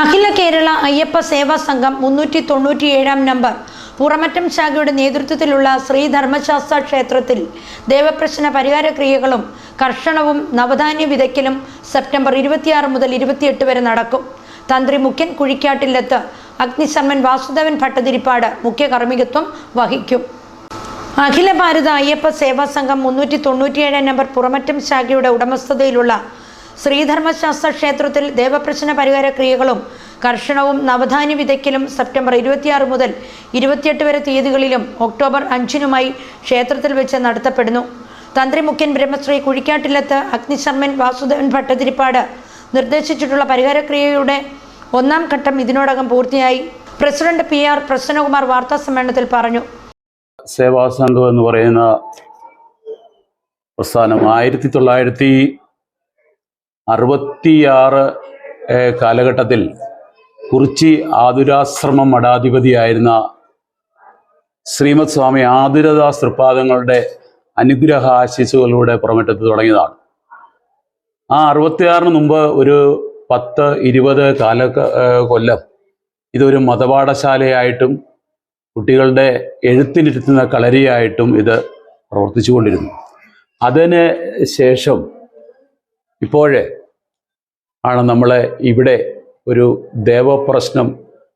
അഖില കേരള അയ്യപ്പ സേവാ സംഘം മുന്നൂറ്റി തൊണ്ണൂറ്റിയേഴാം നമ്പർ. പുറമറ്റം ശാഖയുടെ നേതൃത്വത്തിലുള്ള ശ്രീ ധർമ്മശാസ്ത്ര ക്ഷേത്രത്തിൽ ദേവപ്രശ്ന പരിഹാര ക്രിയകളും കർഷണവും നവധാന്യ വിതയ്ക്കലും സെപ്റ്റംബർ ഇരുപത്തിയാറ് മുതൽ ഇരുപത്തിയെട്ട് വരെ നടക്കും. തന്ത്രി മുഖ്യൻ കുഴിക്കാട്ടില്ലത്ത് അഗ്നിശർമ്മൻ വാസുദേവൻ ഭട്ടതിരിപ്പാട് മുഖ്യ കർമ്മികത്വം വഹിക്കും. അഖില ഭാരത അയ്യപ്പ സേവാ സംഘം മുന്നൂറ്റി തൊണ്ണൂറ്റിയേഴ് നമ്പർ പുറമറ്റം ശാഖയുടെ ഉടമസ്ഥതയിലുള്ള ശ്രീധർമ്മശാസ്ത്ര ക്ഷേത്രത്തിൽ ദേവപ്രശ്ന പരിഹാര ക്രിയകളും കർഷണവും നവധാന്യ വിതയ്ക്കലും സെപ്റ്റംബർ ഇരുപത്തിയാറ് മുതൽ ഇരുപത്തിയെട്ട് വരെ തീയതികളിലും ഒക്ടോബർ അഞ്ചിനുമായി ക്ഷേത്രത്തിൽ വെച്ച് നടത്തപ്പെടുന്നു. തന്ത്രി മുഖ്യൻ ബ്രഹ്മശ്രീ കുഴിക്കാട്ടിലെത്ത് അഗ്നിശർമ്മൻ വാസുദേവൻ ഭട്ടതിരിപ്പാട് നിർദ്ദേശിച്ചിട്ടുള്ള പരിഹാരക്രിയയുടെ ഒന്നാം ഘട്ടം ഇതിനോടകം പൂർത്തിയായി. പ്രസിഡന്റ് പി ആർ പ്രസന്നകുമാർ വാർത്താ സമ്മേളനത്തിൽ പറഞ്ഞു. സേവാസംഘം എന്ന് പറയുന്ന പ്രസ്ഥാനം ആയിരത്തി തൊള്ളായിരത്തി അറുപത്തിയാറ് കാലഘട്ടത്തിൽ കുറിച്ചി ആതുരാശ്രമം മഠാധിപതിയായിരുന്ന ശ്രീമത് സ്വാമി ആതുരദാസ് തൃപ്പാദങ്ങളുടെ അനുഗ്രഹ ആശീസുകളിലൂടെ പുറമെട്ടത്ത് തുടങ്ങിയതാണ്. ആ അറുപത്തിയാറിന് മുമ്പ് ഒരു പത്ത് ഇരുപത് കാല കൊല്ലം ഇതൊരു മതപാഠശാലയായിട്ടും കുട്ടികളുടെ എഴുത്തിനിരുത്തുന്ന കളരിയായിട്ടും ഇത് പ്രവർത്തിച്ചു കൊണ്ടിരുന്നു അതിന് ശേഷം ഇപ്പോഴേ ആണ് നമ്മളെ ഇവിടെ ഒരു ദേവപ്രശ്നം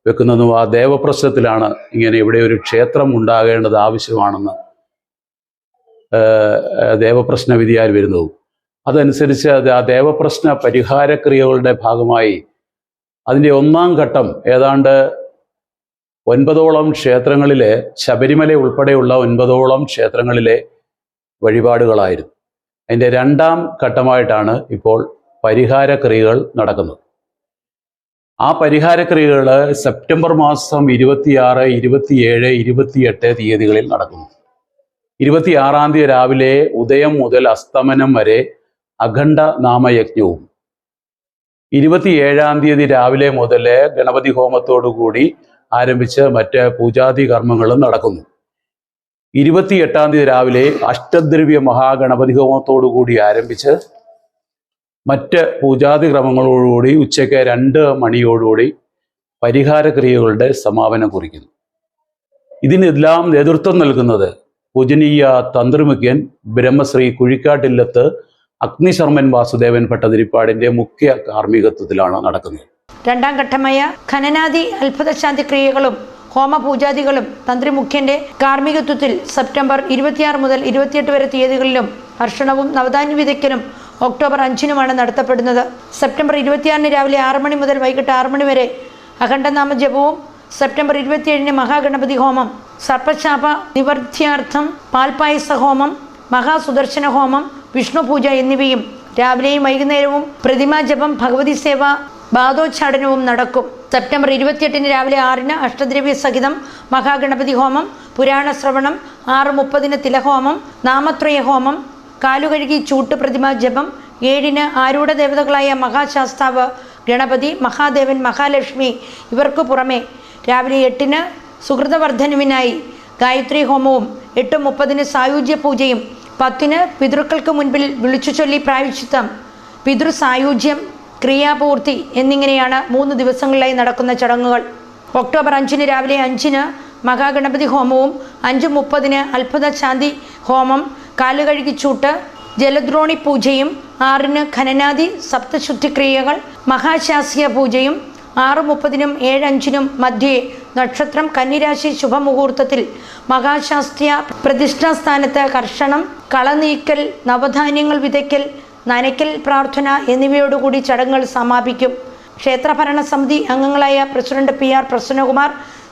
വെക്കുന്നതും ആ ദേവപ്രശ്നത്തിലാണ് ഇങ്ങനെ ഇവിടെ ഒരു ക്ഷേത്രം ഉണ്ടാകേണ്ടത് ആവശ്യമാണെന്ന് ദേവപ്രശ്ന വിധിയാൽ വരുന്നതും അതനുസരിച്ച് അത് ആ ദേവപ്രശ്ന പരിഹാരക്രിയകളുടെ ഭാഗമായി അതിന്റെ ഒന്നാം ഘട്ടം ഏതാണ്ട് ഒൻപതോളം ക്ഷേത്രങ്ങളിലെ ശബരിമല ഉൾപ്പെടെയുള്ള ഒൻപതോളം ക്ഷേത്രങ്ങളിലെ വഴിപാടുകളായിരുന്നു. അതിന്റെ രണ്ടാം ഘട്ടമായിട്ടാണ് ഇപ്പോൾ പരിഹാരക്രിയകൾ നടക്കുന്നത്. ആ പരിഹാരക്രിയകൾ സെപ്റ്റംബർ മാസം ഇരുപത്തിയാറ് ഇരുപത്തിയേഴ് ഇരുപത്തിയെട്ട് തീയതികളിൽ നടക്കുന്നു. ഇരുപത്തിയാറാം തീയതി രാവിലെ ഉദയം മുതൽ അസ്തമനം വരെ അഖണ്ഡ നാമയജ്ഞവും. ഇരുപത്തിയേഴാം തീയതി രാവിലെ മുതൽ ഗണപതി ഹോമത്തോടുകൂടി ആരംഭിച്ച് മറ്റ് പൂജാതി കർമ്മങ്ങളും നടക്കുന്നു. ഇരുപത്തിയെട്ടാം തീയതി രാവിലെ അഷ്ടദ്രവ്യ മഹാഗണപതി ഹോമത്തോടുകൂടി ആരംഭിച്ച് മറ്റ് പൂജാതി ക്രമങ്ങളോടുകൂടി ഉച്ചയ്ക്ക് രണ്ട് മണിയോടുകൂടി പരിഹാരക്രിയകളുടെ സമാപനം കുറിക്കുന്നു. ഇതിനെല്ലാം നേതൃത്വം നൽകുന്നത് പൂജനീയ തന്ത്രിമുഖ്യൻ ബ്രഹ്മശ്രീ കുഴിക്കാട്ടില്ലത്ത് അഗ്നിശർമ്മൻ വാസുദേവൻ ഭട്ടതിരിപ്പാടിന്റെ മുഖ്യ കാർമ്മികത്വത്തിലാണ് നടക്കുന്നത്. രണ്ടാം ഘട്ടമായ ഖനനാദി അത്ഭുതശാന്തി ക്രിയകളും ഹോമപൂജാദികളും തന്ത്രി മുഖ്യന്റെ കാർമ്മികത്വത്തിൽ സെപ്റ്റംബർ ഇരുപത്തിയാറ് മുതൽ ഇരുപത്തിയെട്ട് വരെ തീയതികളിലും ഭക്ഷണവും നവധാന്യ വിതയ്ക്കലും ഒക്ടോബർ അഞ്ചിനുമാണ് നടത്തപ്പെടുന്നത്. സെപ്റ്റംബർ ഇരുപത്തിയാറിന് രാവിലെ ആറ് മണി മുതൽ വൈകിട്ട് ആറ് മണി വരെ അഖണ്ഡനാമ ജപവും സെപ്റ്റംബർ ഇരുപത്തിയേഴിന് മഹാഗണപതി ഹോമം സർപ്പശാപ നിവർത്തിയാർത്ഥം പാൽപായസ ഹോമം മഹാസുദർശന ഹോമം വിഷ്ണു പൂജ എന്നിവയും രാവിലെയും വൈകുന്നേരവും പ്രതിമാ ജപം ഭഗവതി സേവ ബാധോച്ചാടനവും നടക്കും. സെപ്റ്റംബർ ഇരുപത്തിയെട്ടിന് രാവിലെ ആറിന് അഷ്ടദ്രവ്യ സഹിതം മഹാഗണപതി ഹോമം പുരാണ ശ്രവണം ആറ് മുപ്പതിന് തിലഹോമം നാമത്രയ ഹോമം കാലുകഴുകി ചൂട്ട് പ്രതിമ ജപം. ഏഴിന് ആരൂഢ ദേവതകളായ മഹാശാസ്താവ് ഗണപതി മഹാദേവൻ മഹാലക്ഷ്മി ഇവർക്ക് പുറമെ. രാവിലെ എട്ടിന് സുഹൃതവർദ്ധനുവിനായി ഗായത്രി ഹോമവും എട്ട് മുപ്പതിന് സായുജ്യ പൂജയും പത്തിന് പിതൃക്കൾക്ക് മുൻപിൽ വിളിച്ചു ചൊല്ലി പ്രായശ്ചിത്തം. പിതൃ സായുജ്യം ക്രിയാപൂർത്തി എന്നിങ്ങനെയാണ് മൂന്ന് ദിവസങ്ങളിലായി നടക്കുന്ന ചടങ്ങുകൾ. ഒക്ടോബർ അഞ്ചിന് രാവിലെ അഞ്ചിന് മഹാഗണപതി ഹോമവും അഞ്ച് മുപ്പതിന് അത്ഭുത ശാന്തി ഹോമം കാലുകഴുകിച്ചൂട്ട് ജലദ്രോണി പൂജയും ആറിന് ഖനനാദി സപ്തശുദ്ധിക്രിയകൾ മഹാശാസ്യ പൂജയും ആറ് മുപ്പതിനും ഏഴഞ്ചിനും മധ്യേ നക്ഷത്രം കന്നിരാശി ശുഭമുഹൂർത്തത്തിൽ മഹാശാസ്ത്യ പ്രതിഷ്ഠാസ്ഥാനത്ത് കർഷണം കളനീക്കൽ നവധാന്യങ്ങൾ വിതയ്ക്കൽ നനയ്ക്കൽ പ്രാർത്ഥന എന്നിവയോടുകൂടി ചടങ്ങുകൾ സമാപിക്കും. ക്ഷേത്രഭരണ സമിതി അംഗങ്ങളായ president P R Prasannakumar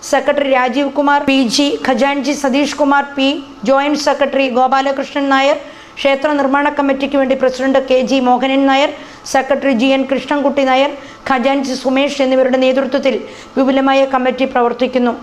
secretary Rajeev Kumar P G ഖജാൻജി Satheesh Kumar P joint secretary Gopalakrishnan Nair ക്ഷേത്ര നിർമ്മാണ കമ്മിറ്റിക്ക് വേണ്ടി president K G Mohanan Nair secretary G N Krishnankutty Nair ഖജാൻജി Sumesh എന്നിവരുടെ നേതൃത്വത്തിൽ വിപുലമായ കമ്മിറ്റി പ്രവർത്തിക്കുന്നു.